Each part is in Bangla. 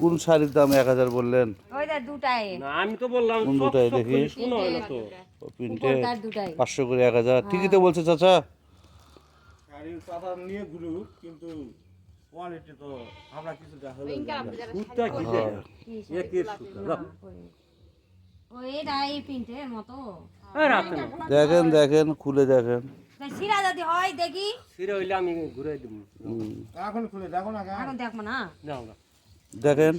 কোন শাড়ির দাম এক হাজার বললেন? দুটাই। আমি তো বললাম কোন দুটাই দেখি? হয় প্রিন্টে পাঁচশো করে এক হাজার। ঠিকই তো বলছে চাচা। নিয়ে কিন্তু কোয়ালিটি তো আমরা কিছুটা হলে সুতটা কি হ্যাঁ। দেখেন। দেখেন দেখেন খুলে দেখেন। সিরা যদি হয় দেখি। হইলে আমি ঘুরে দিব। এখন খুলে দেখো না এখন দেখব না। দেখেন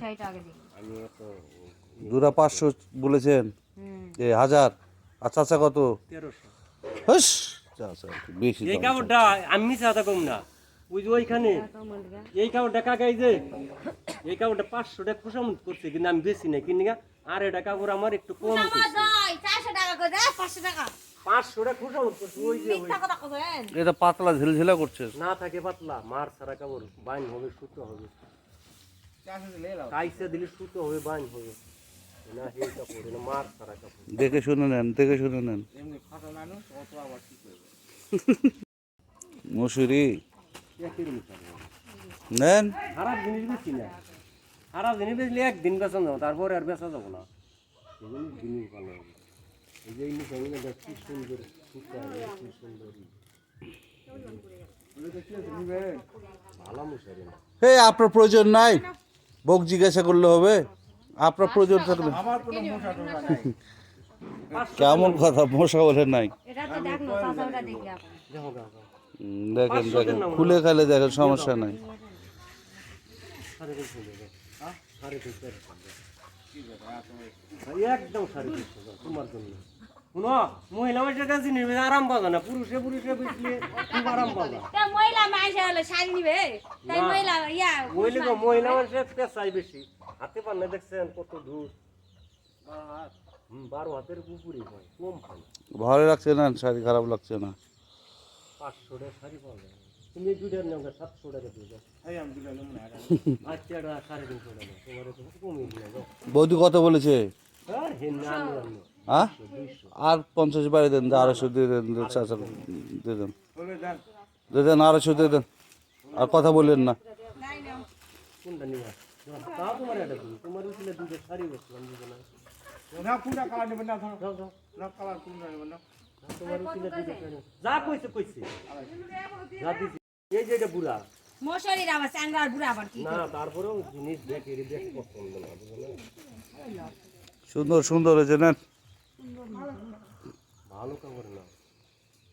দুরা পাঁচশো বলেছেন। এ হাজার। আর চাচা কত? তেরোশো। হস! বেশি এই কাপড়টা আমি কথা কম না। ওই যে ওইখানে। এই কাপড়টা কাকা এই যে? এই কাপড়টা পাঁচশো টাকা করছে কিন্তু আমি বেশি নাই। কিনি আর এটা কাপড় আমার একটু কম আমার করছে। দাই 400 টাকা করে দাও 500 টাকা পাঁচশো টাকা। খুশামত করছে ওই যে ওই মিথ্যা এটা পাতলা ঝিলঝিলা করছে না থাকে পাতলা মার ছাড়া কাপড় বাইন হবে সুতো হবে। দিলে সুতো হবে বাইন হবে। না হে কাপড় না মার ছাড়া কাপড় দেখে শুনে নেন দেখে শুনে নেন। এমনি খাটো মানুষ অত আবার কি করবে? মসুরি নেন। খারাপ জিনিস বেশি না। খারাপ জিনিস একদিন বেচা যাব তারপরে আর বেচা যাব না। জিনিস জিনিস ভালো হবে। এই যে আমি না দেখ কি সুন্দর কি সুন্দর। হে আপনার প্রয়োজন নাই। বোক জিজ্ঞাসা করলে হবে। আপনার প্রয়োজন থাকলে। কেমন কথা মশা বলে নাই। দেখেন দেখেন খুলে খাইলে দেখেন সমস্যা নাই। হ্যাঁ? একদম তোমার জন্য। শুনো মহিলা মানুষের কাছে জিনিস আরাম পাওয়া না পুরুষে পুরুষে খুব আরাম পাওয়া মহিলা মানুষ হলে শাড়ি নিবে তাই না। মহিলা ইয়া মহিলা গো, মহিলা মানুষের পেশাই বেশি। হাতে পান্না দেখছেন কত দূর। বারো হাতের পুকুরি হয় কম হয় ভালো লাগছে না শাড়ি খারাপ লাগছে না। পাঁচশো টাকা শাড়ি পাওয়া যায়। তুমি সাতশো টাকা দিয়ে। আচ্ছা বৌদি কত বলেছে। না। হ্যাঁ আর পঞ্চাশ বাড়ি দেন আড়াইশো দিয়ে দেন চাচা দিয়ে দেন। দিয়ে দেন আড়াইশো দিয়ে দেন। আর কথা বললেন না। না। না না না না। মশারির আবার বুড়া আবার কি না তারপরেও জিনিস দেখ পছন্দ না সুন্দর সুন্দর হয়েছে নেন ভালো কাপড় না মামা এই যে ওই জন্য তো দাম ছাড়লেন না নিলেন দেখো এই যে একটা মশাই বিক্রি বেলা মতো